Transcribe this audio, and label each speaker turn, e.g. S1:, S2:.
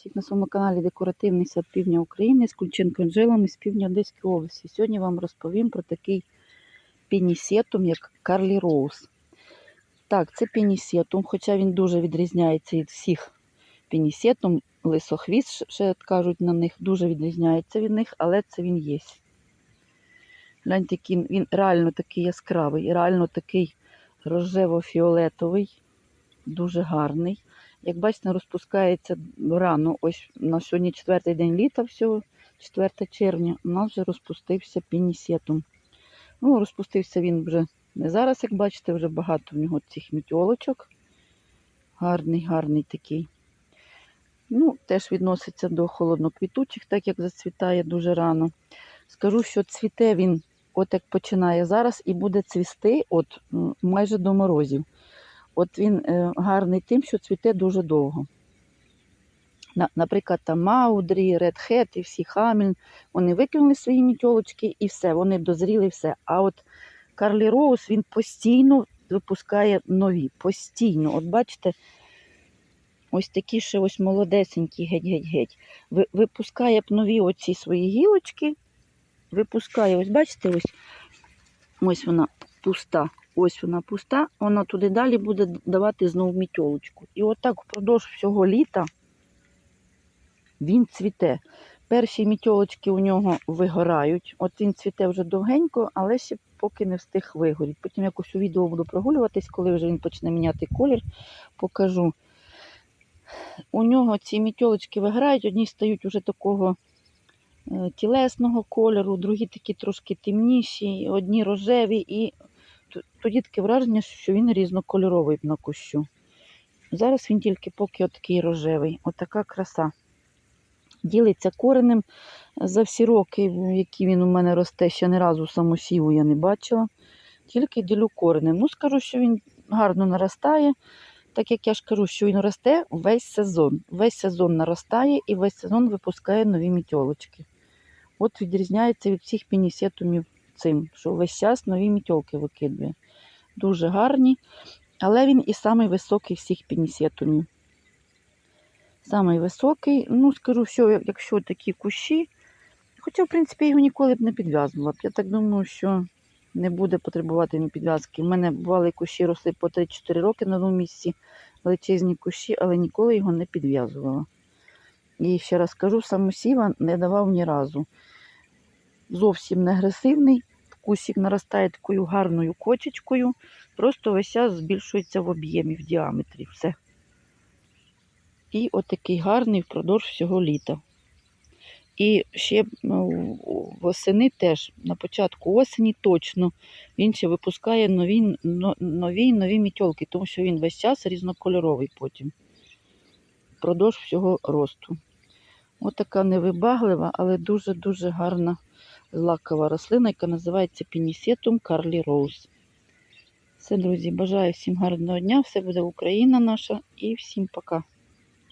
S1: Всіх на своєму каналі Декоративний сад Півдня України з Кульченко Анжелами з півдня Одеської області. Сьогодні вам розповім про такий пінісетум, як Карлі Роуз. Так, це пінісетум, хоча він дуже відрізняється від всіх пінісетум. Лисохвіст, ще кажуть на них, дуже відрізняється від них, але це він є. Гляньте, він, він реально такий яскравий, реально такий рожево-фіолетовий, дуже гарний. Як бачите, розпускається рано. Ось на сьогодні четвертий день літа, всього, 4 червня, у нас вже розпустився пінісетум. Ну, розпустився він вже не зараз, як бачите, вже багато в нього цих мітьолочок. Гарний, гарний такий. Ну, теж відноситься до холодноквітучих, так як зацвітає дуже рано. Скажу, що цвіте він, от як починає зараз, і буде цвісти от майже до морозів. От він е, гарний тим, що цвіте дуже довго. Наприклад, там Маудрі, Редхет і всі Хаміль, вони викинули свої мітьолочки і все, вони дозріли все. А от Карлі Роуз він постійно випускає нові. Постійно. От бачите, ось такі ще ось молодесенькі, геть-геть-геть. Випускає б нові оці свої гілочки. Випускає, ось бачите, ось, ось вона пуста. Ось вона пуста, вона туди далі буде давати знову мітьолочку. І отак впродовж всього літа він цвіте. Перші мітьолочки у нього вигорають. От він цвіте вже довгенько, але ще поки не встиг вигоріти. Потім якось у відео буду прогулюватись, коли вже він почне міняти колір, покажу. У нього ці мітьолочки виграють, одні стають уже такого е, тілесного кольору, другі такі трошки темніші, одні рожеві, і тоді таке враження, що він різнокольоровий на кущу. Зараз він тільки поки отакий рожевий. Отака краса. Ділиться коренем за всі роки, які він у мене росте, ще ні разу самосіву я не бачила. Тільки ділю коренем. Ну, скажу, що він гарно наростає. Так як я ж кажу, що він росте весь сезон. Весь сезон наростає і весь сезон випускає нові мітьолочки. От відрізняється від всіх пінісетумів цим, що весь час нові мітьолки викидує. Дуже гарні, але він і самий високий всіх пінісетумів. Самий високий, ну скажу, що якщо такі кущі, хоча, в принципі, його ніколи б не підв'язувала. Я так думаю, що не буде потребувати він підв'язки. У мене бували кущі росли по 3-4 роки на одному місці, величезні кущі, але ніколи його не підв'язувала. І ще раз кажу, самосіва не давав ні разу. Зовсім не агресивний. Кусик наростає такою гарною кочечкою, просто весь час збільшується в об'ємі, в діаметрі. Все. І отакий гарний впродовж всього літа. І ще восени теж, на початку осені точно, він ще випускає нові но- нові нові мітьолки, тому що він весь час різнокольоровий потім. Впродовж всього росту. Отака невибаглива, але дуже-дуже гарна злакова рослина, яка називається Пінісетум Карлі Роуз. Все, друзі, бажаю всім гарного дня, все буде Україна наша і всім пока.